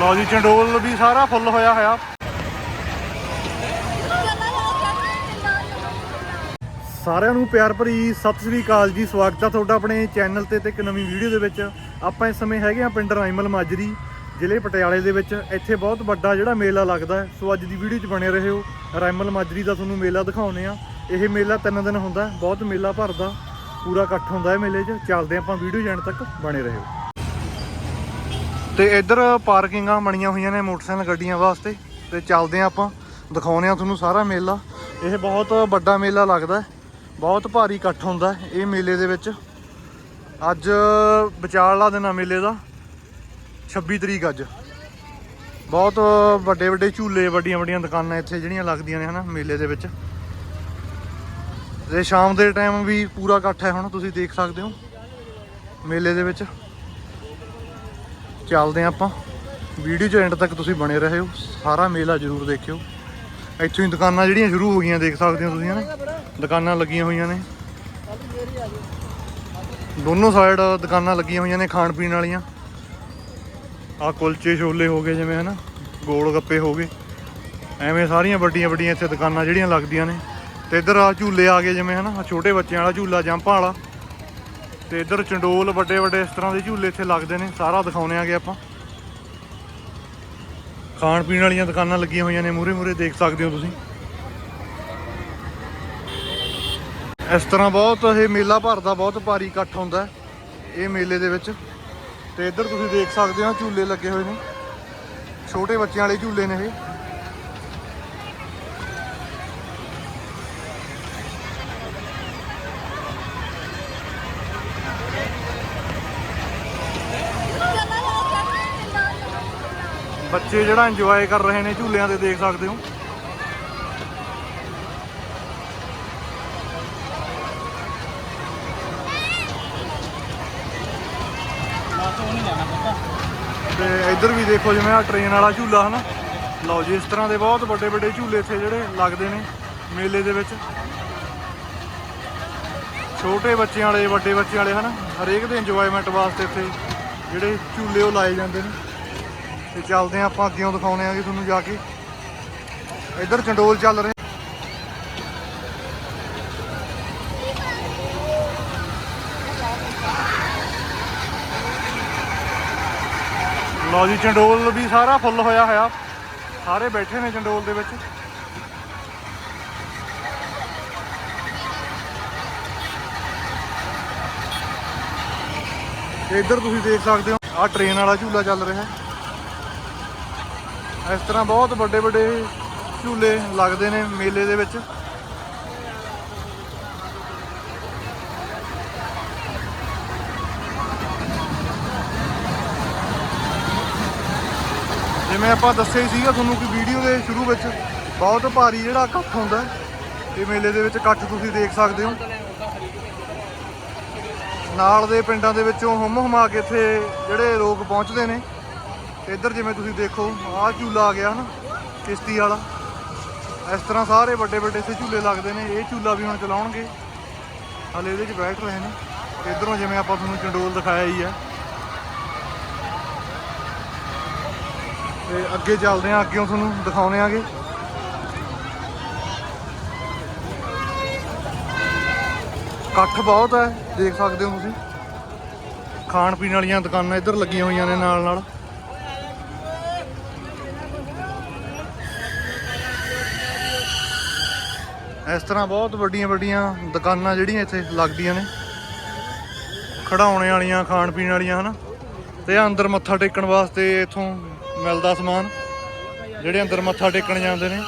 ਲਓ ਜੀ, ਚੰਡੋਲ ਵੀ ਸਾਰਾ ਫੁੱਲ ਹੋਇਆ ਹੋਇਆ। ਸਾਰਿਆਂ ਨੂੰ ਪਿਆਰ ਭਰੀ ਸਤਿ ਸ੍ਰੀ ਅਕਾਲ ਜੀ, ਸਵਾਗਤ ਆ ਤੁਹਾਡਾ ਆਪਣੇ ਚੈਨਲ ਤੇ ਤੇ ਇੱਕ ਨਵੀਂ ਵੀਡੀਓ ਦੇ ਵਿੱਚ। ਆਪਾਂ ਇਸ ਸਮੇਂ ਹੈਗੇ ਆ ਪਿੰਡ ਰਾਈਮਲ ਮਾਜਰੀ, ਜ਼ਿਲ੍ਹੇ ਪਟਿਆਲੇ ਦੇ ਵਿੱਚ। ਇੱਥੇ ਬਹੁਤ ਵੱਡਾ ਜਿਹੜਾ ਮੇਲਾ ਲੱਗਦਾ ਸੋ ਅੱਜ ਦੀ ਵੀਡੀਓ 'ਚ ਬਣੇ ਰਹੋ। ਰਾਇਮਲ ਮਾਜਰੀ ਦਾ ਤੁਹਾਨੂੰ ਮੇਲਾ ਦਿਖਾਉਨੇ ਆ। ਇਹ ਮੇਲਾ ਤਿੰਨ ਦਿਨ ਹੁੰਦਾ ਬਹੁਤ ਮੇਲਾ ਭਰਦਾ, ਪੂਰਾ ਇਕੱਠ ਹੁੰਦਾ ਹੈ ਮੇਲੇ 'ਚ। ਚੱਲਦੇ ਆਪਾਂ ਵੀਡੀਓ ਜਾਣ ਤੱਕ। ਬਣੇ ਰਹੋ। ਤੇ ਇੱਧਰ ਪਾਰਕਿੰਗਾਂ ਬਣੀਆਂ ਹੋਈਆਂ ਨੇ ਮੋਟਰਸਾਈਕਲ ਗੱਡੀਆਂ ਵਾਸਤੇ ਤੇ ਚੱਲਦੇ ਆ ਆਪਾਂ। ਦਿਖਾਉਨੇ ਆ ਤੁਹਾਨੂੰ ਸਾਰਾ ਮੇਲਾ। ਇਹ ਬਹੁਤ ਵੱਡਾ ਮੇਲਾ ਲੱਗਦਾ ਬਹੁਤ ਭਾਰੀ ਇਕੱਠ ਹੁੰਦਾ ਇਹ ਮੇਲੇ ਦੇ ਵਿੱਚ। ਅੱਜ ਵਿਚਾਰਲਾ ਦਿਨ ਆ ਮੇਲੇ ਦਾ। 26 ਤਰੀਕ ਅੱਜ। ਬਹੁਤ ਵੱਡੇ ਵੱਡੇ ਝੂਲੇ, ਵੱਡੀਆਂ ਵੱਡੀਆਂ ਦੁਕਾਨਾਂ ਇੱਥੇ ਜਿਹੜੀਆਂ ਲੱਗਦੀਆਂ ਨੇ ਹਨਾ ਮੇਲੇ ਦੇ ਵਿੱਚ। ਤੇ ਸ਼ਾਮ ਦੇ ਟਾਈਮ ਵੀ ਪੂਰਾ ਇਕੱਠ ਹੈ ਹੁਣ, ਤੁਸੀਂ ਦੇਖ ਸਕਦੇ ਹੋ ਮੇਲੇ ਦੇ ਵਿੱਚ। ਚੱਲਦੇ ਹਾਂ ਆਪਾਂ। ਵੀਡੀਓ 'ਚ ਐਂਡ ਤੱਕ ਤੁਸੀਂ ਬਣੇ ਰਹੋ। ਸਾਰਾ ਮੇਲਾ ਜ਼ਰੂਰ ਦੇਖਿਓ। ਇੱਥੋਂ ਹੀ ਦੁਕਾਨਾਂ ਜਿਹੜੀਆਂ ਸ਼ੁਰੂ ਹੋ ਗਈਆਂ, ਦੇਖ ਸਕਦੇ ਹੋ ਤੁਸੀਂ ਹਨਾ ਦੁਕਾਨਾਂ ਲੱਗੀਆਂ ਹੋਈਆਂ ਨੇ। ਦੋਨੋਂ ਸਾਈਡ ਦੁਕਾਨਾਂ ਲੱਗੀਆਂ ਹੋਈਆਂ ਨੇ ਖਾਣ ਪੀਣ ਵਾਲੀਆਂ। ਆ ਕੁਲਚੇ ਛੋਲੇ ਹੋ ਗਏ ਜਿਵੇਂ ਹਨਾ ਗੋਲ ਗੱਪੇ ਹੋ ਗਏ। ਐਵੇਂ ਸਾਰੀਆਂ ਵੱਡੀਆਂ ਵੱਡੀਆਂ ਇੱਥੇ ਦੁਕਾਨਾਂ ਜਿਹੜੀਆਂ ਲੱਗਦੀਆਂ ਨੇ। ਤੇ ਇੱਧਰ ਆ ਝੂਲੇ ਆ ਗਏ ਜਿਵੇਂ ਹਨਾ ਆਹ ਛੋਟੇ ਬੱਚਿਆਂ ਵਾਲਾ ਝੂਲਾ ਜੰਪਾਂ ਵਾਲਾ ਤੇ ਇੱਧਰ ਚੰਡੋਲ ਵੱਡੇ ਵੱਡੇ ਇਸ ਤਰ੍ਹਾਂ ਦੇ ਝੂਲੇ ਇੱਥੇ ਲੱਗਦੇ ਨੇ, ਸਾਰਾ ਦਿਖਾਉਣੇ ਆਗੇ ਆਪਾਂ। ਖਾਣ ਪੀਣ ਵਾਲੀਆਂ ਦੁਕਾਨਾਂ ਲੱਗੀਆਂ ਹੋਈਆਂ ਨੇ ਮੂਰੇ ਮੂਰੇ ਦੇਖ ਸਕਦੇ ਹੋ ਤੁਸੀਂ। ਇਸ ਤਰ੍ਹਾਂ ਬਹੁਤ ਇਹ ਮੇਲਾ ਭਰਦਾ ਬਹੁਤ ਭਾਰੀ ਇਕੱਠ ਹੁੰਦਾ ਇਹ ਮੇਲੇ ਦੇ ਵਿੱਚ। ਤੇ ਇੱਧਰ ਤੁਸੀਂ ਦੇਖ ਸਕਦੇ ਹੋ ਝੂਲੇ ਲੱਗੇ ਹੋਏ ਨੇ। ਛੋਟੇ ਬੱਚਿਆਂ ਵਾਲੇ ਝੂਲੇ ਨੇ ਇਹ। ਬੱਚੇ ਜਿਹੜਾ ਇੰਜੋਏ ਕਰ ਰਹੇ ਨੇ, ਝੂਲਿਆਂ ਤੇ ਦੇਖ ਸਕਦੇ ਹੋ। ਤੇ ਇੱਧਰ ਵੀ ਦੇਖੋ ਜਿਵੇਂ ਆ ਟ੍ਰੇਨ ਵਾਲਾ ਝੂਲਾ ਹਨਾ। ਲਓ ਜੀ, ਇਸ ਤਰ੍ਹਾਂ ਦੇ ਬਹੁਤ ਵੱਡੇ ਵੱਡੇ ਝੂਲੇ ਇੱਥੇ ਜਿਹੜੇ ਲੱਗਦੇ ਨੇ ਮੇਲੇ ਦੇ ਵਿੱਚ। ਛੋਟੇ ਬੱਚਿਆਂ ਵਾਲੇ, ਵੱਡੇ ਬੱਚਿਆਂ ਵਾਲੇ ਹਨਾ, ਹਰੇਕ ਦੇ ਇੰਜੋਇਮੈਂਟ ਵਾਸਤੇ ਇੱਥੇ ਜਿਹੜੇ ਝੂਲੇ ਉਹ ਲਾਏ ਜਾਂਦੇ ਨੇ। ਤੇ ਚੱਲਦੇ ਆ ਆਪਾਂ ਅੱਗੇੋਂ ਦਿਖਾਉਣੇ ਆਗੇ ਤੁਹਾਨੂੰ ਜਾ ਕੇ। ਇੱਧਰ ਚੰਡੋਲ ਚੱਲ ਰਹੇ। ਲਓ ਜੀ, ਚੰਡੋਲ ਵੀ ਸਾਰਾ ਫੁੱਲ ਹੋਇਆ ਹੋਇਆ। ਸਾਰੇ ਬੈਠੇ ਨੇ ਚੰਡੋਲ ਦੇ ਵਿੱਚ। ਇੱਧਰ ਤੁਸੀਂ ਦੇਖ ਸਕਦੇ ਹੋ, ਆਹ ਟ੍ਰੇਨ ਵਾਲਾ ਝੂਲਾ ਚੱਲ ਰਿਹਾ। ਹੈ ਇਸ ਤਰ੍ਹਾਂ ਬਹੁਤ ਵੱਡੇ ਵੱਡੇ ਝੂਲੇ ਲੱਗਦੇ ਨੇ ਮੇਲੇ ਦੇ ਵਿੱਚ। ਜਿਵੇਂ ਆਪਾਂ ਦੱਸਿਆ ਹੀ ਸੀਗਾ ਤੁਹਾਨੂੰ ਕਿ ਵੀਡੀਓ ਦੇ ਸ਼ੁਰੂ ਵਿੱਚ ਬਹੁਤ ਭਾਰੀ ਜਿਹੜਾ ਇਕੱਠ ਹੁੰਦਾ ਇਹ ਮੇਲੇ ਦੇ ਵਿੱਚ ਇਕੱਠ ਤੁਸੀਂ ਦੇਖ ਸਕਦੇ ਹੋ। ਨਾਲ ਦੇ ਪਿੰਡਾਂ ਦੇ ਵਿੱਚੋਂ ਹੁਮ ਹੁਮਾ ਕੇ ਇੱਥੇ ਜਿਹੜੇ ਲੋਕ ਪਹੁੰਚਦੇ ਨੇ। ਇੱਧਰ ਜਿਵੇਂ ਤੁਸੀਂ ਦੇਖੋ, ਆਹ ਝੂਲਾ ਆ ਗਿਆ ਹਨਾ, ਕਿਸ਼ਤੀ ਵਾਲਾ। ਇਸ ਤਰ੍ਹਾਂ ਸਾਰੇ ਵੱਡੇ ਵੱਡੇ ਇੱਥੇ ਝੂਲੇ ਲੱਗਦੇ ਨੇ, ਇਹ ਝੂਲਾ ਵੀ ਹੁਣ ਚਲਾਉਣਗੇ। ਹਲੇ ਇਹਦੇ 'ਚ ਬੈਠ ਰਹੇ ਨੇ। ਤੇ ਇੱਧਰੋਂ ਜਿਵੇਂ ਆਪਾਂ ਤੁਹਾਨੂੰ ਚੰਡੋਲ ਦਿਖਾਇਆ ਹੀ ਆ। ਤੇ ਅੱਗੇ ਚੱਲਦੇ ਆ ਅੱਗੇੋਂ ਤੁਹਾਨੂੰ ਦਿਖਾਉਣੇ ਆਗੇ ਇਕੱਠ ਬਹੁਤ ਹੈ, ਦੇਖ ਸਕਦੇ ਹੋ ਤੁਸੀਂ। ਖਾਣ ਪੀਣ ਵਾਲੀਆਂ ਦੁਕਾਨਾਂ ਇੱਧਰ ਲੱਗੀਆਂ ਹੋਈਆਂ ਨੇ ਨਾਲ ਨਾਲ ਇਸ ਤਰ੍ਹਾਂ ਬਹੁਤ ਵੱਡੀਆਂ ਵੱਡੀਆਂ ਦੁਕਾਨਾਂ ਜਿਹੜੀਆਂ ਇੱਥੇ ਲੱਗਦੀਆਂ ਨੇ। ਖੜਾਉਣੇ ਵਾਲੀਆਂ, ਖਾਣ ਪੀਣ ਵਾਲੀਆਂ, ਹਨਾ। ਤੇ ਅੰਦਰ ਮੱਥਾ ਟੇਕਣ ਵਾਸਤੇ ਇੱਥੋਂ ਮਿਲਦਾ ਸਮਾਨ, ਜਿਹੜੇ ਅੰਦਰ ਮੱਥਾ ਟੇਕਣ ਜਾਂਦੇ ਨੇ।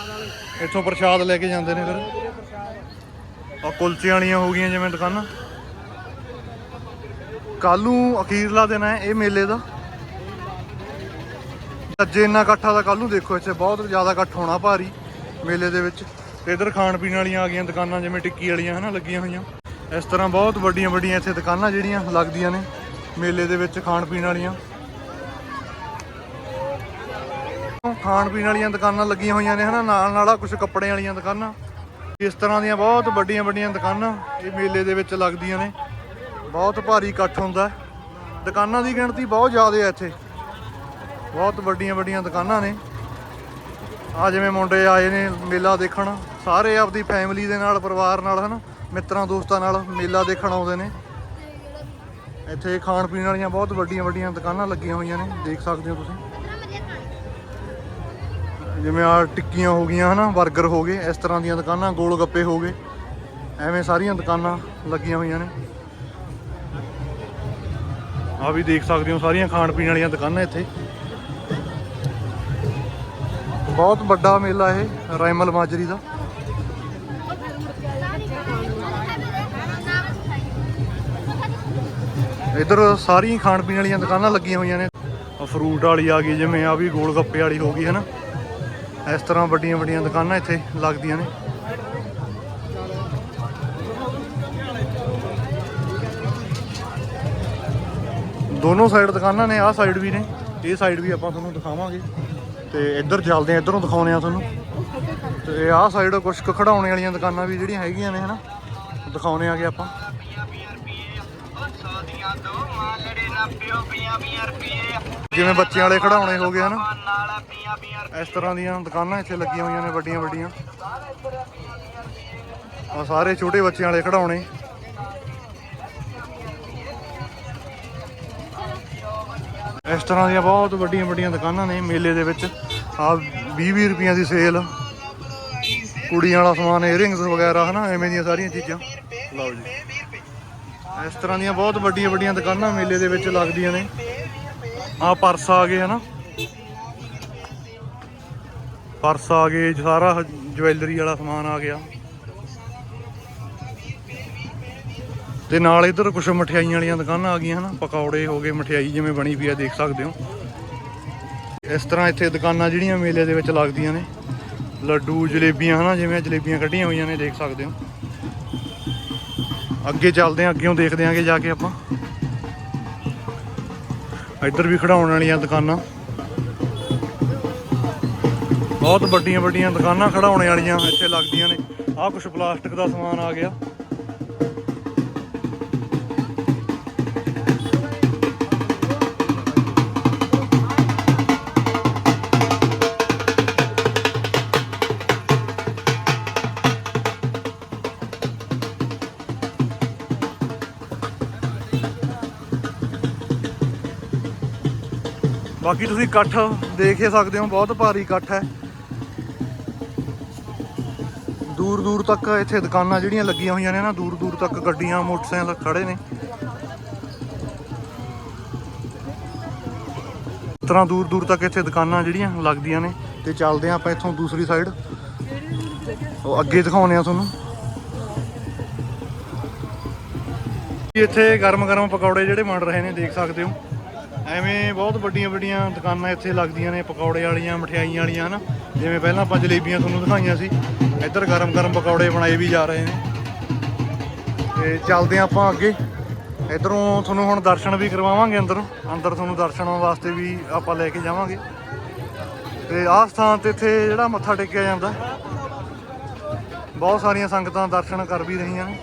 ਇੱਥੋਂ ਪ੍ਰਸ਼ਾਦ ਲੈ ਕੇ ਜਾਂਦੇ ਨੇ ਫਿਰ। ਆ ਕੁਲਚੇ ਵਾਲੀਆਂ ਹੋ ਗਈਆਂ ਜਿਵੇਂ ਦੁਕਾਨਾਂ। ਕੱਲੂ ਅਖੀਰਲਾ ਦਿਨ ਹੈ ਇਹ ਮੇਲੇ ਦਾ। ਅੱਜੇ ਇੰਨਾ ਇਕੱਠਾ ਦਾ ਨੂੰ ਦੇਖੋ ਇੱਥੇ ਬਹੁਤ ਜ਼ਿਆਦਾ ਇਕੱਠ ਹੋਣਾ ਭਾਰੀ ਮੇਲੇ ਦੇ ਵਿੱਚ। ਤੇ ਇਧਰ ਖਾਣ ਪੀਣ ਵਾਲੀਆਂ ਆ ਗਈਆਂ ਦੁਕਾਨਾਂ ਜਿਵੇਂ ਟਿੱਕੀ ਵਾਲੀਆਂ, ਹਨਾ, ਲੱਗੀਆਂ ਹੋਈਆਂ। ਇਸ ਤਰ੍ਹਾਂ ਬਹੁਤ ਵੱਡੀਆਂ ਵੱਡੀਆਂ ਇੱਥੇ ਦੁਕਾਨਾਂ ਜਿਹੜੀਆਂ ਲੱਗਦੀਆਂ ਨੇ, ਮੇਲੇ ਦੇ ਵਿੱਚ ਖਾਣ ਪੀਣ ਵਾਲੀਆਂ। ਖਾਣ ਪੀਣ ਵਾਲੀਆਂ ਦੁਕਾਨਾਂ ਲੱਗੀਆਂ ਹੋਈਆਂ ਨੇ, ਹਨਾ, ਨਾਲ ਨਾਲ ਆ ਕੁਝ ਕੱਪੜੇ ਵਾਲੀਆਂ ਦੁਕਾਨਾਂ। ਇਸ ਤਰ੍ਹਾਂ ਦੀਆਂ ਬਹੁਤ ਵੱਡੀਆਂ ਵੱਡੀਆਂ ਦੁਕਾਨਾਂ ਇਹ ਮੇਲੇ ਦੇ ਵਿੱਚ ਲੱਗਦੀਆਂ ਨੇ। ਬਹੁਤ ਭਾਰੀ ਇਕੱਠ ਹੁੰਦਾ। ਦੁਕਾਨਾਂ ਦੀ ਗਿਣਤੀ ਬਹੁਤ ਜ਼ਿਆਦਾ ਹੈ ਇੱਥੇ। ਬਹੁਤ ਵੱਡੀਆਂ ਵੱਡੀਆਂ ਦੁਕਾਨਾਂ ਨੇ। ਆ ਜਿਵੇਂ ਮੁੰਡੇ ਆਏ ਨੇ ਮੇਲਾ ਦੇਖਣ, ਸਾਰੇ ਆਪਦੀ ਫੈਮਿਲੀ ਦੇ ਨਾਲ, ਪਰਿਵਾਰ ਨਾਲ, ਹਨਾ? ਮਿੱਤਰਾਂ, ਦੋਸਤਾਂ ਨਾਲ ਮੇਲਾ ਦੇਖਣ ਆਉਂਦੇ ਨੇ। ਇੱਥੇ ਖਾਣ ਪੀਣ ਵਾਲੀਆਂ ਬਹੁਤ ਵੱਡੀਆਂ ਵੱਡੀਆਂ ਦੁਕਾਨਾਂ ਲੱਗੀਆਂ ਹੋਈਆਂ ਨੇ, ਦੇਖ ਸਕਦੇ ਹੋ ਤੁਸੀਂ। ਜਿਵੇਂ ਆ ਟਿੱਕੀਆਂ ਹੋ ਗਈਆਂ, ਹਨਾ? 버ਗਰ ਹੋ ਗਏ, ਇਸ ਤਰ੍ਹਾਂ ਦੀਆਂ ਦੁਕਾਨਾਂ, ਗੋਲ ਗੱਪੇ ਹੋ ਗਏ। ਐਵੇਂ ਸਾਰੀਆਂ ਦੁਕਾਨਾਂ ਲੱਗੀਆਂ ਹੋਈਆਂ ਨੇ। ਆ ਵੀ ਦੇਖ ਸਕਦੇ ਹੋ, ਸਾਰੀਆਂ ਖਾਣ ਪੀਣ ਵਾਲੀਆਂ ਦੁਕਾਨਾਂ ਇੱਥੇ। ਬਹੁਤ ਵੱਡਾ ਮੇਲਾ ਇਹ ਰਾਇਮਲ ਮਾਜਰੀ ਦਾ। ਇੱਧਰ ਸਾਰੀਆਂ ਖਾਣ ਪੀਣ ਵਾਲੀਆਂ ਦੁਕਾਨਾਂ ਲੱਗੀਆਂ ਹੋਈਆਂ ਨੇ। ਫਰੂਟ ਵਾਲੀ ਆ ਗਈ, ਜਿਵੇਂ ਆ ਵੀ ਗੋਲ ਗੱਪੇ ਵਾਲੀ ਹੋ ਗਈ ਹੈ ਨਾ ਇਸ ਤਰ੍ਹਾਂ ਵੱਡੀਆਂ ਵੱਡੀਆਂ ਦੁਕਾਨਾਂ ਇੱਥੇ ਲੱਗਦੀਆਂ ਨੇ। ਦੋਨੋਂ ਸਾਈਡ ਦੁਕਾਨਾਂ ਨੇ, ਆਹ ਸਾਈਡ ਵੀ ਨੇ, ਇਹ ਸਾਈਡ ਵੀ ਆਪਾਂ ਤੁਹਾਨੂੰ ਦਿਖਾਵਾਂਗੇ। ਤੇ ਇੱਧਰ ਚੱਲਦੇ ਆ ਇੱਧਰੋਂ ਦਿਖਾਉਣੇ ਆ ਤੁਹਾਨੂੰ। ਤੇ ਆਹ ਸਾਈਡ ਕੁਝ ਕੁ ਖੜਾਉਣੇ ਵਾਲੀਆਂ ਦੁਕਾਨਾਂ ਵੀ ਜਿਹੜੀਆਂ ਹੈਗੀਆਂ ਨੇ, ਹਨਾ? ਦਿਖਾਉਣੇ ਆਗੇ ਆਪਾਂ। ਜਿਵੇਂ ਬੱਚਿਆਂ ਵਾਲੇ ਖੜਾਉਣੇ ਹੋ ਗਏ, ਹਨਾ? ਇਸ ਤਰ੍ਹਾਂ ਦੀਆਂ ਦੁਕਾਨਾਂ ਇੱਥੇ ਲੱਗੀਆਂ ਹੋਈਆਂ ਨੇ ਵੱਡੀਆਂ ਵੱਡੀਆਂ ਆ ਸਾਰੇ ਛੋਟੇ ਬੱਚਿਆਂ ਵਾਲੇ ਖੜਾਉਣੇ ਇਸ ਤਰ੍ਹਾਂ ਦੀਆਂ ਬਹੁਤ ਵੱਡੀਆਂ ਵੱਡੀਆਂ ਦੁਕਾਨਾਂ ਨੇ ਮੇਲੇ ਦੇ ਵਿੱਚ। ਆ 20 20 ਰੁਪਈਆਂ ਦੀ ਸੇਲ। ਕੁੜੀਆਂ ਵਾਲਾ ਸਮਾਨ ਏਅਰਿੰਗਸ ਵਗੈਰਾ, ਹਨਾ, ਐਵੇਂ ਦੀਆਂ ਸਾਰੀਆਂ ਚੀਜ਼ਾਂ। ਲਓ ਜੀ। ਇਸ ਤਰ੍ਹਾਂ ਦੀਆਂ ਬਹੁਤ ਵੱਡੀਆਂ ਵੱਡੀਆਂ ਦੁਕਾਨਾਂ ਮੇਲੇ ਦੇ ਵਿੱਚ ਲੱਗਦੀਆਂ ਨੇ। ਆ ਪਰਸ ਆ ਗਏ, ਹਨਾ। ਪਰਸ ਆ ਗਏ, ਸਾਰਾ ਜਵੈਲਰੀ ਵਾਲਾ ਸਮਾਨ ਆ ਗਿਆ। ਤੇ ਨਾਲ ਇੱਧਰ ਕੁਝ ਮਠਿਆਈਆਂ ਵਾਲੀਆਂ ਦੁਕਾਨਾਂ ਆ ਗਈਆਂ ਹਨਾ, ਪਕੌੜੇ ਹੋ ਗਏ, ਮਠਿਆਈ ਜਿਵੇਂ ਬਣੀ ਪਈ ਆ, ਦੇਖ ਸਕਦੇ ਹੋ। ਇਸ ਤਰ੍ਹਾਂ ਇੱਥੇ ਦੁਕਾਨਾਂ ਜਿਹੜੀਆਂ ਮੇਲੇ ਦੇ ਵਿੱਚ ਲੱਗਦੀਆਂ ਨੇ, ਲੱਡੂ, ਜਲੇਬੀਆਂ ਹਨਾ, ਜਿਵੇਂ ਜਲੇਬੀਆਂ ਕੱਢੀਆਂ ਹੋਈਆਂ ਨੇ, ਦੇਖ ਸਕਦੇ ਹੋ। ਅੱਗੇ ਚੱਲਦੇ ਆਂ ਅੱਗੇੋਂ ਦੇਖਦੇ ਆਂਗੇ ਜਾ ਕੇ ਆਪਾਂ। ਇੱਧਰ ਵੀ ਖੜਾਉਣ ਵਾਲੀਆਂ ਦੁਕਾਨਾਂ। ਬਹੁਤ ਵੱਡੀਆਂ ਵੱਡੀਆਂ ਦੁਕਾਨਾਂ ਖੜਾਉਣੇ ਵਾਲੀਆਂ ਇੱਥੇ ਲੱਗਦੀਆਂ ਨੇ। ਆਹ ਕੁਝ ਪਲਾਸਟਿਕ ਦਾ ਸਮਾਨ ਆ ਗਿਆ। ਬਾਕੀ ਤੁਸੀਂ ਇਕੱਠ ਦੇਖ ਹੀ ਸਕਦੇ ਹੋ, ਬਹੁਤ ਭਾਰੀ ਇਕੱਠ ਹੈ। ਦੂਰ ਦੂਰ ਤੱਕ ਇੱਥੇ ਦੁਕਾਨਾਂ ਜਿਹੜੀਆਂ ਲੱਗੀਆਂ ਹੋਈਆਂ ਨੇ ਨਾ, ਦੂਰ ਦੂਰ ਤੱਕ ਗੱਡੀਆਂ, ਮੋਟਰਸਾਈਕਲ ਖੜੇ ਨੇ। ਇਸ ਤਰ੍ਹਾਂ ਦੂਰ ਦੂਰ ਤੱਕ ਇੱਥੇ ਦੁਕਾਨਾਂ ਜਿਹੜੀਆਂ ਲੱਗਦੀਆਂ ਨੇ, ਤੇ ਚੱਲਦੇ ਆ ਆਪਾਂ ਇੱਥੋਂ ਦੂਸਰੀ ਸਾਈਡ। ਉਹ ਅੱਗੇ ਦਿਖਾਉਨੇ ਆ ਤੁਹਾਨੂੰ। ਇੱਥੇ ਗਰਮ ਗਰਮ ਪਕੌੜੇ ਜਿਹੜੇ ਬਣ ਰਹੇ ਨੇ, ਦੇਖ ਸਕਦੇ ਹੋ। ਐਵੇਂ ਬਹੁਤ ਵੱਡੀਆਂ ਵੱਡੀਆਂ ਦੁਕਾਨਾਂ ਇੱਥੇ ਲੱਗਦੀਆਂ ਨੇ, ਪਕੌੜੇ ਵਾਲੀਆਂ, ਮਠਿਆਈਆਂ ਵਾਲੀਆਂ, ਹਨਾ? ਜਿਵੇਂ ਪਹਿਲਾਂ ਆਪਾਂ ਜਲੇਬੀਆਂ ਤੁਹਾਨੂੰ ਦਿਖਾਈਆਂ ਸੀ, ਇੱਧਰ ਗਰਮ ਗਰਮ ਪਕੌੜੇ ਬਣਾਏ ਵੀ ਜਾ ਰਹੇ ਨੇ। ਤੇ ਚੱਲਦੇ ਹਾਂ ਆਪਾਂ ਅੱਗੇ। ਇਧਰੋਂ ਤੁਹਾਨੂੰ ਹੁਣ ਦਰਸ਼ਨ ਵੀ ਕਰਵਾਵਾਂਗੇ ਅੰਦਰੋਂ। ਅੰਦਰ ਤੁਹਾਨੂੰ ਦਰਸ਼ਨ ਵਾਸਤੇ ਵੀ ਆਪਾਂ ਲੈ ਕੇ ਜਾਵਾਂਗੇ। ਤੇ ਆਹ ਸਥਾਨ ਤੇ ਇੱਥੇ ਜਿਹੜਾ ਮੱਥਾ ਟੇਕਿਆ ਜਾਂਦਾ, ਬਹੁਤ ਸਾਰੀਆਂ ਸੰਗਤਾਂ ਦਰਸ਼ਨ ਕਰ ਵੀ ਰਹੀਆਂ ਨੇ।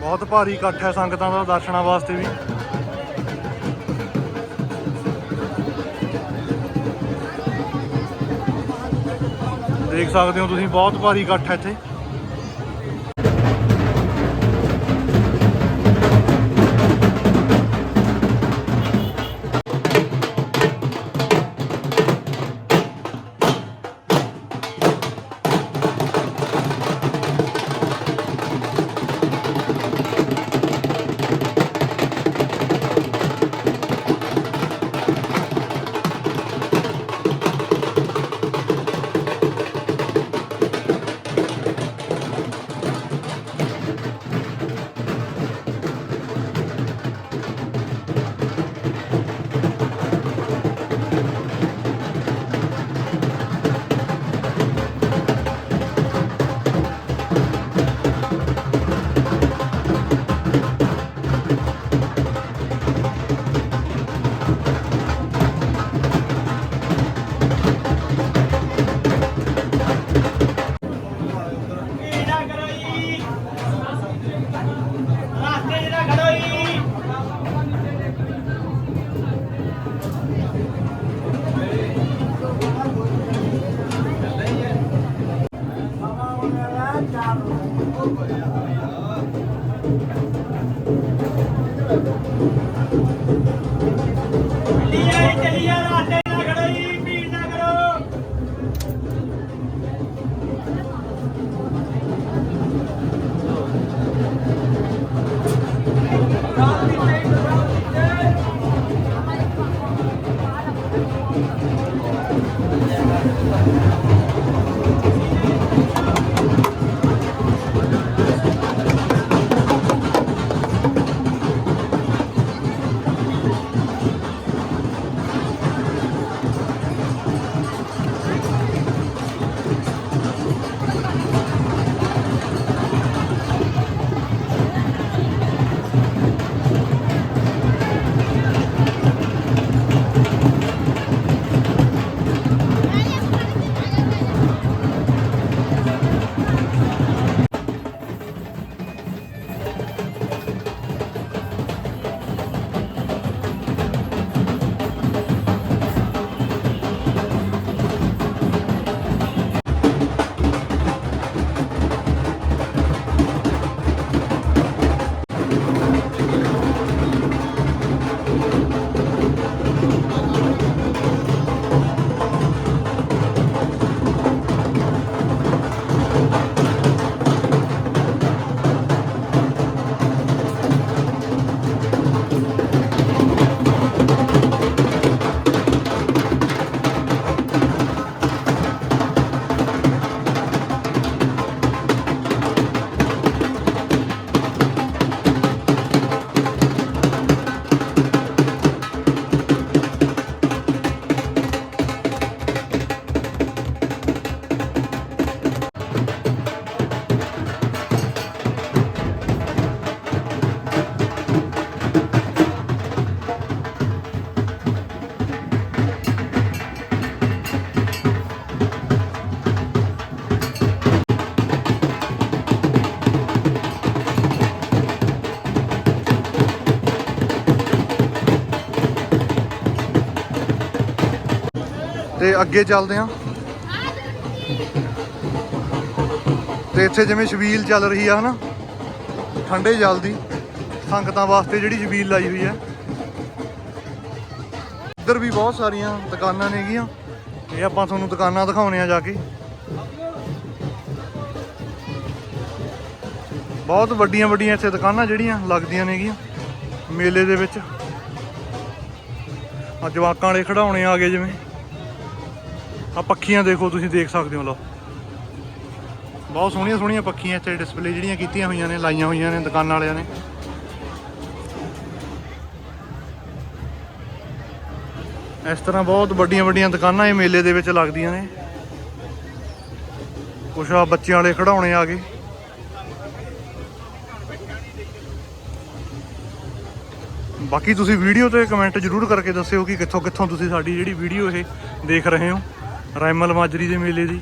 ਬਹੁਤ ਭਾਰੀ ਇਕੱਠ ਹੈ ਸੰਗਤਾਂ ਦਾ ਦਰਸ਼ਨਾਂ ਵਾਸਤੇ ਵੀ। ਦੇਖ ਸਕਦੇ ਹੋ ਤੁਸੀਂ ਬਹੁਤ ਭਾਰੀ ਇਕੱਠ ਹੈ ਇੱਥੇ। ਅੱਗੇ ਚੱਲਦੇ ਆ ਤੇ ਇੱਥੇ ਜਿਵੇਂ ਛਬੀਲ ਚੱਲ ਰਹੀ ਆ, ਹਨਾ? ਠੰਡੇ ਜਲ ਦੀ ਸੰਗਤਾਂ ਵਾਸਤੇ ਜਿਹੜੀ ਛਬੀਲ ਲਾਈ ਹੋਈ ਹੈ ਇੱਧਰ ਵੀ ਬਹੁਤ ਸਾਰੀਆਂ ਦੁਕਾਨਾਂ ਨੇਗੀਆਂ। ਇਹ ਆਪਾਂ ਤੁਹਾਨੂੰ ਦੁਕਾਨਾਂ ਦਿਖਾਉਣੇ ਆ ਜਾ ਕੇ। ਬਹੁਤ ਵੱਡੀਆਂ ਵੱਡੀਆਂ ਇੱਥੇ ਦੁਕਾਨਾਂ ਜਿਹੜੀਆਂ ਲੱਗਦੀਆਂ ਨੇਗੀਆਂ ਮੇਲੇ ਦੇ ਵਿੱਚ। ਆ ਜਵਾਕਾਂ ਵਾਲੇ ਖਿਡੌਣੇ ਆ ਗਏ ਜਿਵੇਂ। ਆ ਪੱਖੀਆਂ ਦੇਖੋ, ਤੁਸੀਂ ਦੇਖ ਸਕਦੇ ਹੋ, ਲਓ। ਬਹੁਤ ਸੋਹਣੀਆਂ ਸੋਹਣੀਆਂ ਪੱਖੀਆਂ ਇੱਥੇ ਡਿਸਪਲੇ ਜਿਹੜੀਆਂ ਕੀਤੀਆਂ ਹੋਈਆਂ ਨੇ, ਲਾਈਆਂ ਹੋਈਆਂ ਨੇ ਦੁਕਾਨਾਂ ਵਾਲਿਆਂ ਨੇ। ਇਸ ਤਰ੍ਹਾਂ ਬਹੁਤ ਵੱਡੀਆਂ ਵੱਡੀਆਂ ਦੁਕਾਨਾਂ ਇਹ ਮੇਲੇ ਦੇ ਵਿੱਚ ਲੱਗਦੀਆਂ ਨੇ। ਕੁਛ ਆ ਬੱਚਿਆਂ ਵਾਲੇ ਖਿਡੌਣੇ ਆ ਗਏ। ਬਾਕੀ ਤੁਸੀਂ ਵੀਡੀਓ ਤੇ ਕਮੈਂਟ ਜ਼ਰੂਰ ਕਰਕੇ ਦੱਸਿਓ ਕਿ ਕਿੱਥੋਂ ਕਿੱਥੋਂ ਤੁਸੀਂ ਸਾਡੀ ਜਿਹੜੀ ਵੀਡੀਓ ਇਹ ਦੇਖ ਰਹੇ ਹੋ। ਰਾਇਮਲ ਮਾਜਰੀ ਦੇ ਮੇਲੇ ਦੀ।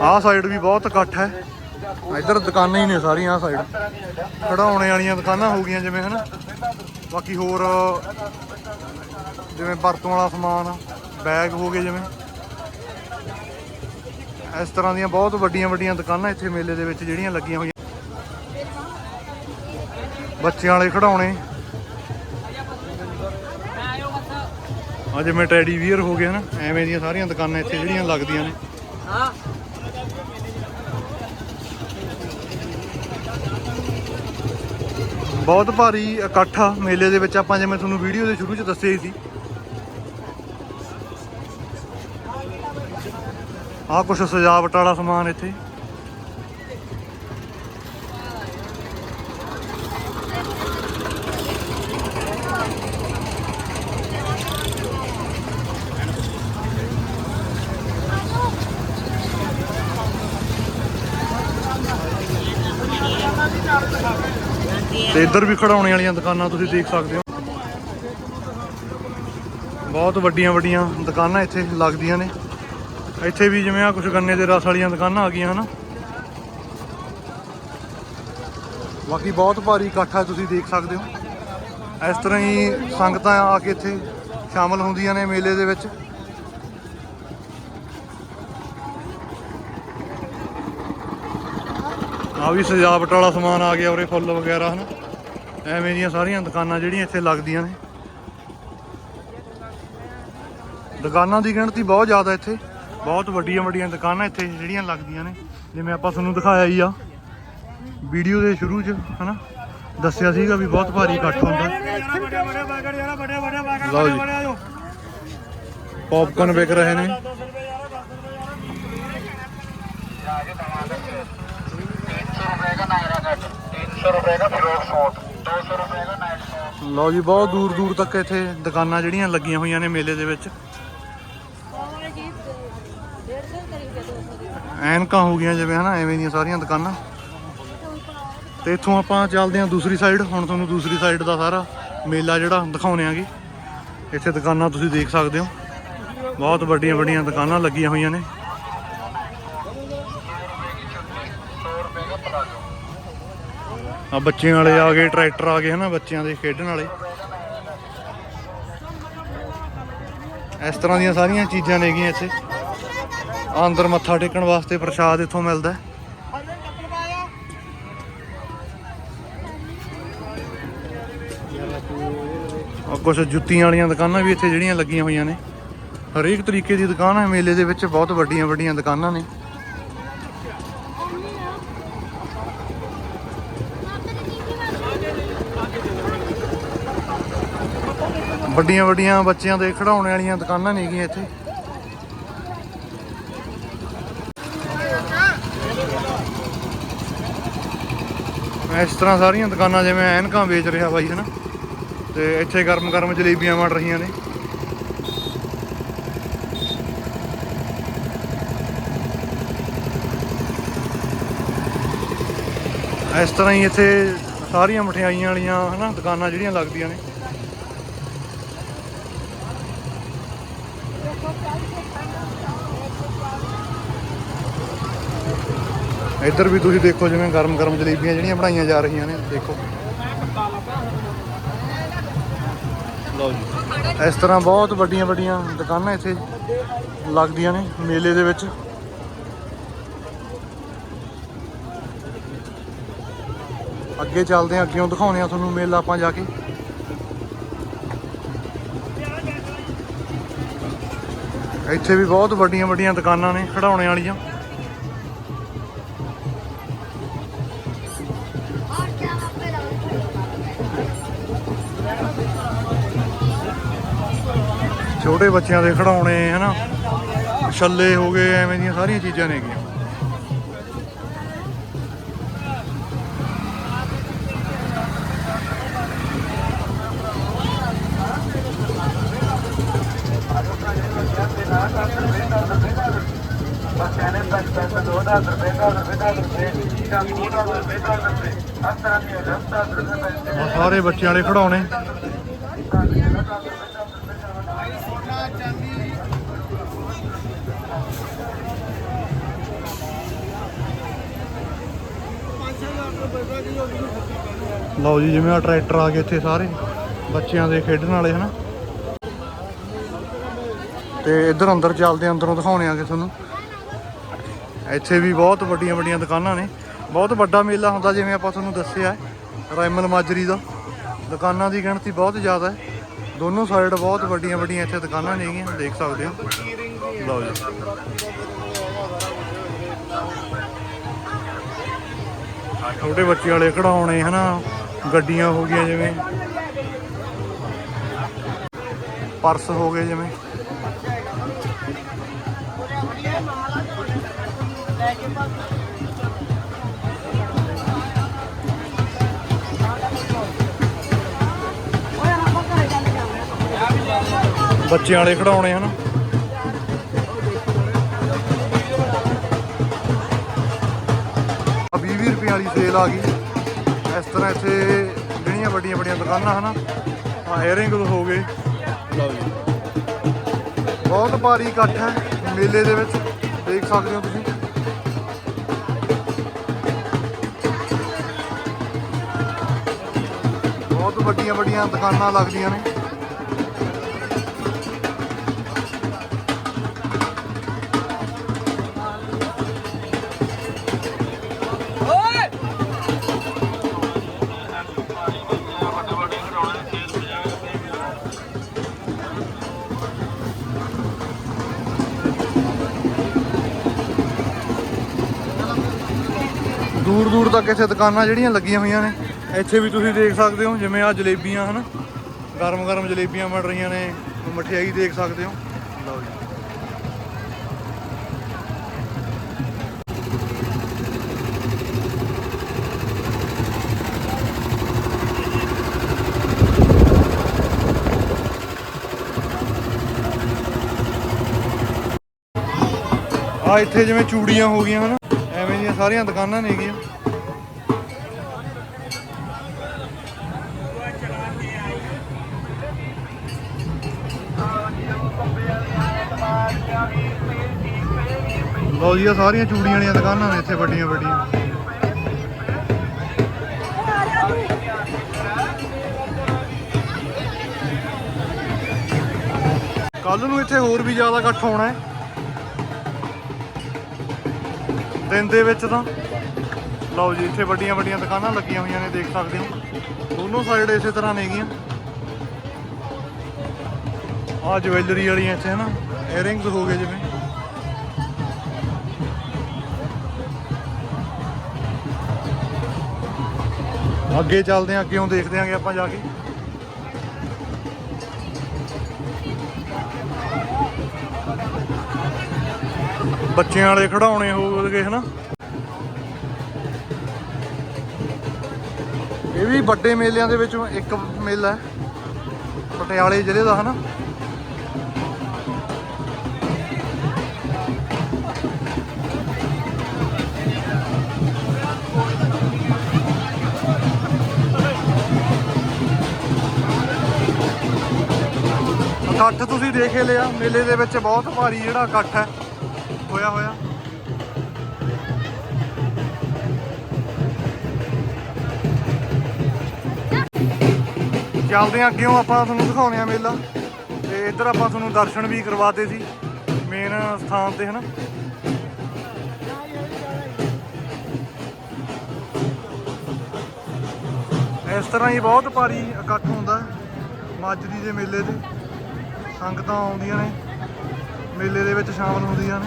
ਆਹ ਸਾਈਡ ਵੀ ਬਹੁਤ ਇਕੱਠ ਹੈ। ਇੱਧਰ ਦੁਕਾਨਾਂ ਹੀ ਨੇ ਸਾਰੀਆਂ, ਆਹ ਸਾਈਡ ਖੜਾਉਣੇ ਵਾਲੀਆਂ ਦੁਕਾਨਾਂ ਹੋ ਗਈਆਂ ਜਿਵੇਂ ਹਨਾ। ਬਾਕੀ ਹੋਰ, ਜਿਵੇਂ ਵਰਤੋਂ ਵਾਲਾ ਸਮਾਨ, ਬੈਗ ਹੋ ਗਏ ਜਿਵੇਂ। ਇਸ ਤਰ੍ਹਾਂ ਦੀਆਂ ਬਹੁਤ ਵੱਡੀਆਂ ਵੱਡੀਆਂ ਦੁਕਾਨਾਂ ਇੱਥੇ ਮੇਲੇ ਦੇ ਵਿੱਚ ਜਿਹੜੀਆਂ ਲੱਗੀਆਂ ਹੋਈਆਂ। ਬੱਚਿਆਂ ਵਾਲੇ ਖਿਡੌਣੇ ਆ ਜਿਵੇਂ ਟੈਡੀ ਵੀਅਰ ਹੋ ਗਿਆ ਨਾ। ਐਵੇਂ ਦੀਆਂ ਸਾਰੀਆਂ ਦੁਕਾਨਾਂ ਇੱਥੇ ਜਿਹੜੀਆਂ ਲੱਗਦੀਆਂ ਨੇ। ਬਹੁਤ ਭਾਰੀ ਇਕੱਠ ਆ ਮੇਲੇ ਦੇ ਵਿੱਚ ਆਪਾਂ ਜਿਵੇਂ ਤੁਹਾਨੂੰ ਵੀਡੀਓ ਦੇ ਸ਼ੁਰੂ 'ਚ ਦੱਸਿਆ ਹੀ ਸੀ। ਆਹ ਕੁਛ ਸਜਾਵਟ ਵਾਲਾ ਸਮਾਨ ਇੱਥੇ। ਇੱਧਰ ਵੀ ਖੜਾਉਣੇ ਵਾਲੀਆਂ ਦੁਕਾਨਾਂ ਤੁਸੀਂ ਦੇਖ ਸਕਦੇ ਹੋ। ਬਹੁਤ ਵੱਡੀਆਂ ਵੱਡੀਆਂ ਦੁਕਾਨਾਂ ਇੱਥੇ ਲੱਗਦੀਆਂ ਨੇ। ਇੱਥੇ ਵੀ ਜਿਵੇਂ ਆ ਕੁਝ ਗੰਨੇ ਦੇ ਰਸ ਵਾਲੀਆਂ ਦੁਕਾਨਾਂ ਆ ਗਈਆਂ, ਹਨਾ? ਬਾਕੀ ਬਹੁਤ ਭਾਰੀ ਇਕੱਠ ਹੈ ਤੁਸੀਂ ਦੇਖ ਸਕਦੇ ਹੋ। ਇਸ ਤਰ੍ਹਾਂ ਹੀ ਸੰਗਤਾਂ ਆ ਕੇ ਇੱਥੇ ਸ਼ਾਮਲ ਹੁੰਦੀਆਂ ਨੇ ਮੇਲੇ ਦੇ ਵਿੱਚ। ਆ ਵੀ ਸਜਾਵਟ ਵਾਲਾ ਸਮਾਨ ਆ ਗਿਆ ਉਰੇ ਫੁੱਲ ਵਗੈਰਾ, ਹਨਾ? ਐਵੇਂ ਦੀਆਂ ਸਾਰੀਆਂ ਦੁਕਾਨਾਂ ਜਿਹੜੀਆਂ ਇੱਥੇ ਲੱਗਦੀਆਂ ਨੇ। ਦੁਕਾਨਾਂ ਦੀ ਗਿਣਤੀ ਬਹੁਤ ਜ਼ਿਆਦਾ ਇੱਥੇ। ਬਹੁਤ ਵੱਡੀਆਂ ਵੱਡੀਆਂ ਦੁਕਾਨਾਂ ਇੱਥੇ ਜਿਹੜੀਆਂ ਲੱਗਦੀਆਂ ਨੇ। ਜਿਵੇਂ ਆਪਾਂ ਤੁਹਾਨੂੰ ਦਿਖਾਇਆ ਹੀ ਆ। ਵੀਡੀਓ ਦੇ ਸ਼ੁਰੂ 'ਚ, ਹਨਾ? ਦੱਸਿਆ ਸੀਗਾ ਵੀ ਬਹੁਤ ਭਾਰੀ ਇਕੱਠ ਹੁੰਦਾ। ਲਓ ਜੀ। ਪੌਪਕਾਰਨ ਵਿਕ ਰਹੇ ਨੇ। ਲਓ ਜੀ ਬਹੁਤ ਦੂਰ ਦੂਰ ਤੱਕ ਇੱਥੇ ਦੁਕਾਨਾਂ ਜਿਹੜੀਆਂ ਲੱਗੀਆਂ ਹੋਈਆਂ ਨੇ ਮੇਲੇ ਦੇ ਵਿੱਚ। ਐਨਕਾਂ ਹੋ ਗਈਆਂ ਜਿਵੇਂ ਹਨਾ ਐਵੇਂ ਦੀਆਂ ਸਾਰੀਆਂ ਦੁਕਾਨਾਂ। ਤੇ ਇੱਥੋਂ ਆਪਾਂ ਚੱਲਦੇ ਹਾਂ ਦੂਸਰੀ ਸਾਈਡ ਹੁਣ ਤੁਹਾਨੂੰ ਦੂਸਰੀ ਸਾਈਡ ਦਾ ਸਾਰਾ ਮੇਲਾ ਜਿਹੜਾ ਦਿਖਾਉਣੇ ਆਗੇ। ਇੱਥੇ ਦੁਕਾਨਾਂ ਤੁਸੀਂ ਦੇਖ ਸਕਦੇ ਹੋ। ਬਹੁਤ ਵੱਡੀਆਂ ਵੱਡੀਆਂ ਦੁਕਾਨਾਂ ਲੱਗੀਆਂ ਹੋਈਆਂ ਨੇ। ਆ ਬੱਚਿਆਂ ਵਾਲੇ ਆ ਗਏ, ਟਰੈਕਟਰ ਆ ਗਏ ਹਨਾ ਬੱਚਿਆਂ ਦੇ ਖੇਡਣ ਵਾਲੇ। ਇਸ ਤਰ੍ਹਾਂ ਦੀਆਂ ਸਾਰੀਆਂ ਚੀਜ਼ਾਂ ਨੇਗੀਆਂ ਇੱਥੇ। ਅੰਦਰ ਮੱਥਾ ਟੇਕਣ ਵਾਸਤੇ ਪ੍ਰਸ਼ਾਦ ਇੱਥੋਂ ਮਿਲਦਾ। ਹੈ। ਆ ਕੁਝ ਜੁੱਤੀਆਂ ਵਾਲੀਆਂ ਦੁਕਾਨਾਂ ਵੀ ਇੱਥੇ ਜਿਹੜੀਆਂ ਲੱਗੀਆਂ ਹੋਈਆਂ ਨੇ। ਹਰੇਕ ਤਰੀਕੇ ਦੀ ਦੁਕਾਨ ਹੈ, ਮੇਲੇ ਦੇ ਵਿੱਚ ਬਹੁਤ ਵੱਡੀਆਂ ਵੱਡੀਆਂ ਦੁਕਾਨਾਂ ਨੇ। ਵੱਡੀਆਂ ਵੱਡੀਆਂ ਬੱਚਿਆਂ ਦੇ ਖਿਡੌਣੇ ਵਾਲੀਆਂ ਦੁਕਾਨਾਂ ਨੇਗੀਆਂ ਇੱਥੇ। ਇਸ ਤਰ੍ਹਾਂ ਸਾਰੀਆਂ ਦੁਕਾਨਾਂ ਜਿਵੇਂ ਐਨਕਾਂ ਵੇਚ ਰਿਹਾ ਬਾਈ, ਹਨਾ? ਤੇ ਇੱਥੇ ਗਰਮ ਗਰਮ ਜਲੇਬੀਆਂ ਬਣ ਰਹੀਆਂ ਨੇ। ਇਸ ਤਰ੍ਹਾਂ ਹੀ ਇੱਥੇ ਸਾਰੀਆਂ ਮਠਿਆਈਆਂ ਵਾਲੀਆਂ, ਹਨਾ, ਦੁਕਾਨਾਂ ਜਿਹੜੀਆਂ ਲੱਗਦੀਆਂ ਨੇ। ਇੱਧਰ ਵੀ ਤੁਸੀਂ ਦੇਖੋ ਜਿਵੇਂ ਗਰਮ ਗਰਮ ਜਲੇਬੀਆਂ ਜਿਹੜੀਆਂ ਬਣਾਈਆਂ ਜਾ ਰਹੀਆਂ ਨੇ ਦੇਖੋ। ਲਓ ਜੀ। ਇਸ ਤਰ੍ਹਾਂ ਬਹੁਤ ਵੱਡੀਆਂ ਵੱਡੀਆਂ ਦੁਕਾਨਾਂ ਇੱਥੇ ਲੱਗਦੀਆਂ ਨੇ ਮੇਲੇ ਦੇ ਵਿੱਚ। ਅੱਗੇ ਚੱਲਦੇ ਹਾਂ ਅੱਗੇੋਂ ਦਿਖਾਉਂਦੇ ਆ ਤੁਹਾਨੂੰ ਮੇਲਾ ਆਪਾਂ ਜਾ ਕੇ। ਇੱਥੇ ਵੀ ਬਹੁਤ ਵੱਡੀਆਂ ਵੱਡੀਆਂ ਦੁਕਾਨਾਂ ਨੇ ਖਿਡੌਣੇ ਵਾਲੀਆਂ। ਛੋਟੇ ਬੱਚਿਆਂ ਦੇ ਖਿਡੌਣੇ, ਹਨਾ? ਛੱਲੇ ਹੋ ਗਏ, ਐਵੇਂ ਦੀਆਂ ਸਾਰੀਆਂ ਚੀਜ਼ਾਂ ਨੇਗੀਆਂ ਆਹ ਸਾਰੇ ਬੱਚਿਆਂ ਵਾਲੇ ਖਿਡੌਣੇ। ਲਓ ਜੀ, ਜਿਵੇਂ ਆ ਟਰੈਕਟਰ ਆ ਗਏ ਇੱਥੇ ਸਾਰੇ ਬੱਚਿਆਂ ਦੇ ਖੇਡਣ ਵਾਲੇ, ਹਨਾ? ਤੇ ਇੱਧਰ ਅੰਦਰ ਚੱਲਦੇ ਅੰਦਰੋਂ ਦਿਖਾਉਣੇ ਆਗੇ ਤੁਹਾਨੂੰ। ਇੱਥੇ ਵੀ ਬਹੁਤ ਵੱਡੀਆਂ ਵੱਡੀਆਂ ਦੁਕਾਨਾਂ ਨੇ। ਬਹੁਤ ਵੱਡਾ ਮੇਲਾ ਹੁੰਦਾ, ਜਿਵੇਂ ਆਪਾਂ ਤੁਹਾਨੂੰ ਦੱਸਿਆ, ਰਾਇਮਲ ਮਾਜਰੀ ਦਾ। ਦੁਕਾਨਾਂ ਦੀ ਗਿਣਤੀ ਬਹੁਤ ਜ਼ਿਆਦਾ ਹੈ। ਦੋਨੋਂ ਸਾਈਡ ਬਹੁਤ ਵੱਡੀਆਂ ਵੱਡੀਆਂ ਇੱਥੇ ਦੁਕਾਨਾਂ ਨੇਗੀਆਂ ਦੇਖ ਸਕਦੇ ਹੋ। ਲਓ ਜੀ। ਛੋਟੇ ਬੱਚੇ ਵਾਲੇ ਖਿਡੌਣੇ, ਹਨਾ? ਗੱਡੀਆਂ ਹੋ ਗਈਆਂ ਜਿਵੇਂ। ਪਰਸ ਹੋ ਗਏ ਜਿਵੇਂ। ਬੱਚਿਆਂ ਵਾਲੇ ਖਿਡੌਣੇ, ਹਨਾ? ਵਾਲੀ ਸੇਲ ਆ ਗਈ। ਇਸ ਤਰ੍ਹਾਂ ਇੱਥੇ ਜਿਹੜੀਆਂ ਵੱਡੀਆਂ ਵੱਡੀਆਂ ਦੁਕਾਨਾਂ ਹਨ ਆ ਏਅਰਿੰਗ ਹੋ ਗਏ। ਲਓ ਜੀ। ਬਹੁਤ ਭਾਰੀ ਇਕੱਠ ਹੈ ਮੇਲੇ ਦੇ ਵਿੱਚ ਦੇਖ ਸਕਦੇ ਹੋ ਤੁਸੀਂ। ਬਹੁਤ ਵੱਡੀਆਂ ਵੱਡੀਆਂ ਦੁਕਾਨਾਂ ਲੱਗਦੀਆਂ ਨੇ। ਦੂਰ ਦੂਰ ਤੱਕ ਇੱਥੇ ਦੁਕਾਨਾਂ ਜਿਹੜੀਆਂ ਲੱਗੀਆਂ ਹੋਈਆਂ ਨੇ। ਇੱਥੇ ਵੀ ਤੁਸੀਂ ਦੇਖ ਸਕਦੇ ਹੋ, ਜਿਵੇਂ ਆ ਜਲੇਬੀਆਂ, ਹਨ? ਗਰਮ ਗਰਮ ਜਲੇਬੀਆਂ ਬਣ ਰਹੀਆਂ ਨੇ। ਮਠਿਆਈ ਦੇਖ ਸਕਦੇ ਹੋ। ਲਓ ਜੀ। ਆ ਇੱਥੇ ਜਿਵੇਂ ਚੂੜੀਆਂ ਹੋ ਗਈਆਂ, ਹਨ? ਐਵੇਂ ਦੀਆਂ ਸਾਰੀਆਂ ਦੁਕਾਨਾਂ ਨੇਗੀਆਂ ਲਓ ਜੀ ਆ ਸਾਰੀਆਂ ਚੂੜੀਆਂ ਵਾਲੀਆਂ ਦੁਕਾਨਾਂ ਨੇ ਇੱਥੇ ਵੱਡੀਆਂ ਵੱਡੀਆਂ। ਕੱਲ ਨੂੰ ਇੱਥੇ ਹੋਰ ਵੀ ਜ਼ਿਆਦਾ ਇਕੱਠ ਹੋਣਾ ਹੈ। ਦਿਨ ਦੇ ਵਿੱਚ ਤਾਂ। ਲਓ ਜੀ, ਇੱਥੇ ਵੱਡੀਆਂ ਵੱਡੀਆਂ ਦੁਕਾਨਾਂ ਲੱਗੀਆਂ ਹੋਈਆਂ ਨੇ, ਦੇਖ ਸਕਦੇ ਹੋ। ਦੋਨੋਂ ਸਾਈਡ ਇਸੇ ਤਰ੍ਹਾਂ ਨੇਗੀਆਂ ਆ ਜਵੈਲਰੀ ਵਾਲੀਆਂ ਇੱਥੇ, ਹਨਾ? ਏਅਰਿੰਗਸ ਹੋ ਗਏ ਜਿਵੇਂ। ਅੱਗੇ ਚੱਲਦੇ ਆਂ ਅੱਗੇੋਂ ਦੇਖਦੇ ਆਂਗੇ ਆਪਾਂ ਜਾ ਕੇ। ਬੱਚਿਆਂ ਵਾਲੇ ਖਿਡੌਣੇ ਹੋ ਗਏ ਹਨਾ? ਇਹ ਵੀ ਵੱਡੇ ਮੇਲਿਆਂ ਦੇ ਵਿੱਚੋਂ ਇੱਕ ਮੇਲਾ ਹੈ। ਪਟਿਆਲੇ ਜ਼ਿਲ੍ਹੇ ਦਾ, ਹਨਾ? ਇਕੱਠ ਤੁਸੀਂ ਦੇਖ ਲਿਆ, ਮੇਲੇ ਦੇ ਵਿੱਚ ਬਹੁਤ ਭਾਰੀ ਜਿਹੜਾ ਇਕੱਠ ਹੈ। ਹੋਇਆ ਹੋਇਆ। ਚੱਲਦੇ ਆ ਅੱਗੇੋਂ ਆਪਾਂ ਤੁਹਾਨੂੰ ਦਿਖਾਉਣੇ ਆ ਮੇਲਾ। ਤੇ ਇੱਧਰ ਆਪਾਂ ਤੁਹਾਨੂੰ ਦਰਸ਼ਨ ਵੀ ਕਰਵਾਤੇ ਸੀ ਮੇਨ ਸਥਾਨ ਤੇ, ਹਨਾ? ਇਸ ਤਰ੍ਹਾਂ ਹੀ ਬਹੁਤ ਭਾਰੀ ਇਕੱਠ ਹੁੰਦਾ ਹੈ ਮਾਜਰੀ ਦੇ ਮੇਲੇ ਤੇ। ਸੰਗਤਾਂ ਆਉਂਦੀਆਂ ਨੇ, ਮੇਲੇ ਦੇ ਵਿੱਚ ਸ਼ਾਮਲ ਹੁੰਦੀਆਂ ਨੇ।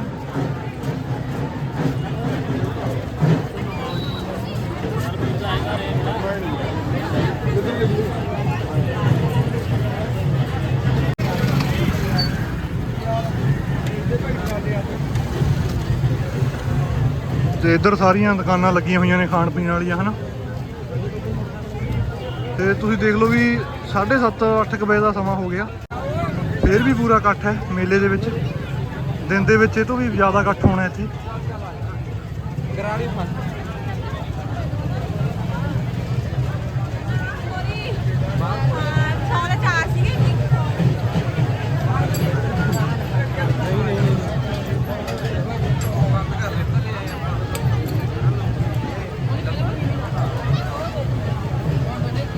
ਤੇ ਇੱਧਰ ਸਾਰੀਆਂ ਦੁਕਾਨਾਂ ਲੱਗੀਆਂ ਹੋਈਆਂ ਨੇ ਖਾਣ ਪੀਣ ਵਾਲੀਆਂ, ਹਨਾ? ਤੇ ਤੁਸੀਂ ਦੇਖ ਲਓ ਵੀ 7:30 8 ਵਜੇ ਦਾ ਸਮਾਂ ਹੋ ਗਿਆ। ਫੇਰ ਵੀ ਪੂਰਾ ਇਕੱਠ ਹੈ ਮੇਲੇ ਦੇ ਵਿੱਚ। ਦਿਨ ਦੇ ਵਿੱਚ ਇਹ ਤੋਂ ਵੀ ਜ਼ਿਆਦਾ ਇਕੱਠ ਹੋਣਾ ਇੱਥੇ। ਸਾਰੇ ਚਾਰ ਸੀਗੇ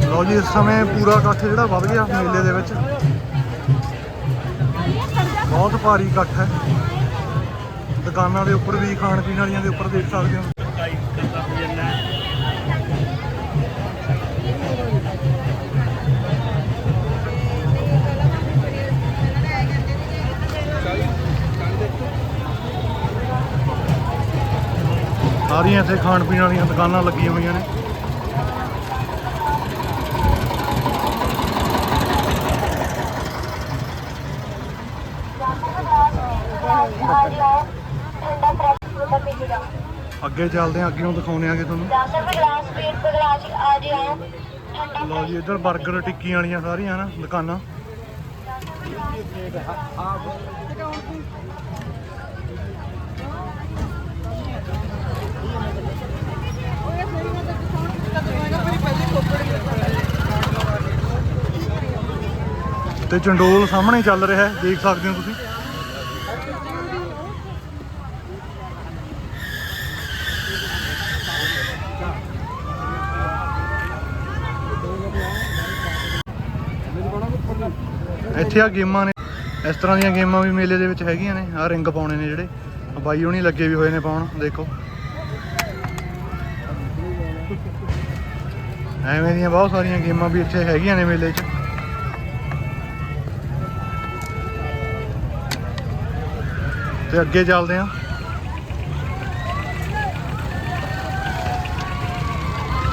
ਲਓ ਜੀ, ਇਸ ਸਮੇਂ ਪੂਰਾ ਇਕੱਠ ਜਿਹੜਾ ਵੱਧ ਗਿਆ ਮੇਲੇ ਦੇ ਵਿੱਚ। ਬਹੁਤ ਭਾਰੀ ਇਕੱਠ ਹੈ। ਦੁਕਾਨਾਂ ਦੇ ਉੱਪਰ ਵੀ ਖਾਣ ਪੀਣ ਵਾਲੀਆਂ ਦੇ ਉੱਪਰ ਦੇਖ ਸਕਦੇ ਹੋ। ਸਾਰੀਆਂ ਇੱਥੇ ਖਾਣ ਪੀਣ ਵਾਲੀਆਂ ਦੁਕਾਨਾਂ ਲੱਗੀਆਂ ਹੋਈਆਂ ਨੇ। ਅੱਗੇ ਚੱਲਦੇ ਅੱਗੇ ਅੱਗੇੋਂ ਦਿਖਾਉਣੇ ਆਗੇ ਤੁਹਾਨੂੰ। ਲਓ ਜੀ, ਇੱਧਰ 버ਗਰ ਟਿੱਕੀਆਂ ਵਾਲੀਆਂ ਸਾਰੀਆਂ ਨਾ ਦੁਕਾਨਾਂ। ਤੇ ਚੰਡੋਲ ਸਾਹਮਣੇ ਚੱਲ ਰਿਹਾ ਹੈ, ਦੇਖ ਸਕਦੇ ਹੋ ਤੁਸੀਂ। ਇੱਥੇ ਆ ਗੇਮਾਂ ਨੇ। ਇਸ ਤਰ੍ਹਾਂ ਦੀਆਂ ਗੇਮਾਂ ਵੀ ਮੇਲੇ ਦੇ ਵਿੱਚ ਹੈਗੀਆਂ ਨੇ। ਆ ਰਿੰਗ ਪਾਉਣੇ ਨੇ ਜਿਹੜੇ। ਆਹ ਬਾਈ ਹੁਣੀ ਲੱਗੇ ਵੀ ਹੋਏ ਨੇ ਪਾਉਣ, ਦੇਖੋ। ਐਵੇਂ ਦੀਆਂ ਬਹੁਤ ਸਾਰੀਆਂ ਗੇਮਾਂ ਵੀ ਇੱਥੇ ਹੈਗੀਆਂ ਨੇ ਮੇਲੇ 'ਚ। ਤੇ ਅੱਗੇ ਚੱਲਦੇ ਹਾਂ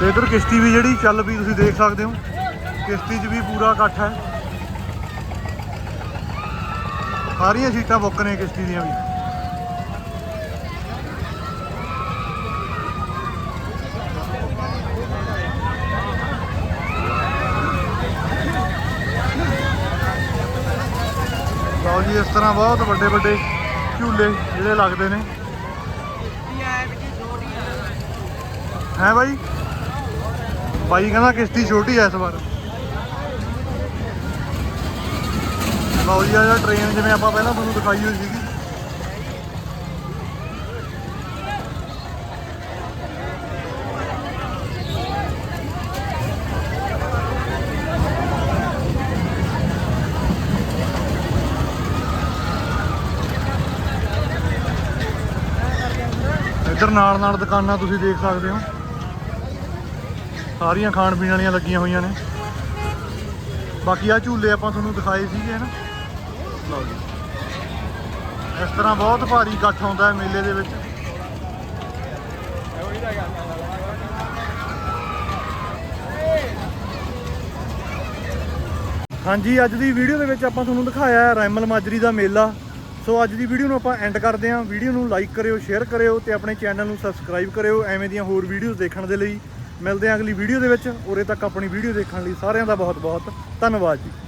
ਤੇ ਇਧਰ ਕਿਸ਼ਤੀ ਵੀ ਜਿਹੜੀ ਚੱਲ ਪਈ, ਤੁਸੀਂ ਦੇਖ ਸਕਦੇ ਹੋ। ਕਿਸ਼ਤੀ 'ਚ ਵੀ ਪੂਰਾ ਇਕੱਠ ਹੈ। ਸਾਰੀਆਂ ਸੀਟਾਂ ਬੁੱਕ ਨੇ ਕਿਸ਼ਤੀ ਦੀਆਂ ਵੀ। ਲਓ ਜੀ, ਇਸ ਤਰ੍ਹਾਂ ਬਹੁਤ ਵੱਡੇ ਵੱਡੇ ਝੂਲੇ ਜਿਹੜੇ ਲੱਗਦੇ ਨੇ। ਹੈ ਬਾਈ? ਬਾਈ ਕਹਿੰਦਾ ਕਿਸ਼ਤੀ ਛੋਟੀ ਐ ਇਸ ਵਾਰ। ਲਓ ਜੀ, ਆ ਟ੍ਰੇਨ ਜਿਵੇਂ ਆਪਾਂ ਪਹਿਲਾਂ ਤੁਹਾਨੂੰ ਦਿਖਾਈ ਹੋਈ ਸੀਗੀ। ਇੱਧਰ ਨਾਲ ਨਾਲ ਦੁਕਾਨਾਂ ਤੁਸੀਂ ਦੇਖ ਸਕਦੇ ਹੋ। ਸਾਰੀਆਂ ਖਾਣ ਪੀਣ ਵਾਲੀਆਂ ਲੱਗੀਆਂ ਹੋਈਆਂ ਨੇ। ਬਾਕੀ ਆ ਝੂਲੇ ਆਪਾਂ ਤੁਹਾਨੂੰ ਦਿਖਾਏ ਸੀਗੇ ਨਾ? ਲਓ ਜੀ। ਇਸ ਤਰ੍ਹਾਂ ਬਹੁਤ ਭਾਰੀ ਇਕੱਠ ਹੁੰਦਾ ਹੈ ਮੇਲੇ ਦੇ ਵਿੱਚ। ਹਾਂਜੀ, ਅੱਜ ਦੀ ਵੀਡੀਓ ਦੇ ਵਿੱਚ ਆਪਾਂ ਤੁਹਾਨੂੰ ਦਿਖਾਇਆ ਹੈ ਰੈਮਲ ਮਾਜਰੀ ਦਾ ਮੇਲਾ। ਸੋ ਅੱਜ ਦੀ ਵੀਡੀਓ ਨੂੰ ਆਪਾਂ ਐਂਡ ਕਰਦੇ ਹਾਂ। ਵੀਡੀਓ ਨੂੰ ਲਾਈਕ ਕਰਿਓ ਸ਼ੇਅਰ ਕਰਿਓ ਤੇ ਆਪਣੇ ਚੈਨਲ ਨੂੰ ਸਬਸਕ੍ਰਾਈਬ ਕਰਿਓ ਐਵੇਂ ਦੀਆਂ ਹੋਰ ਵੀਡੀਓਜ਼ ਦੇਖਣ ਦੇ ਲਈ। ਮਿਲਦੇ ਹਾਂ ਅਗਲੀ ਵੀਡੀਓ ਦੇ ਵਿੱਚ। ਉਰੇ ਤੱਕ ਆਪਣੀ ਵੀਡੀਓ ਦੇਖਣ ਲਈ ਸਾਰਿਆਂ ਦਾ ਬਹੁਤ ਬਹੁਤ ਧੰਨਵਾਦ ਜੀ।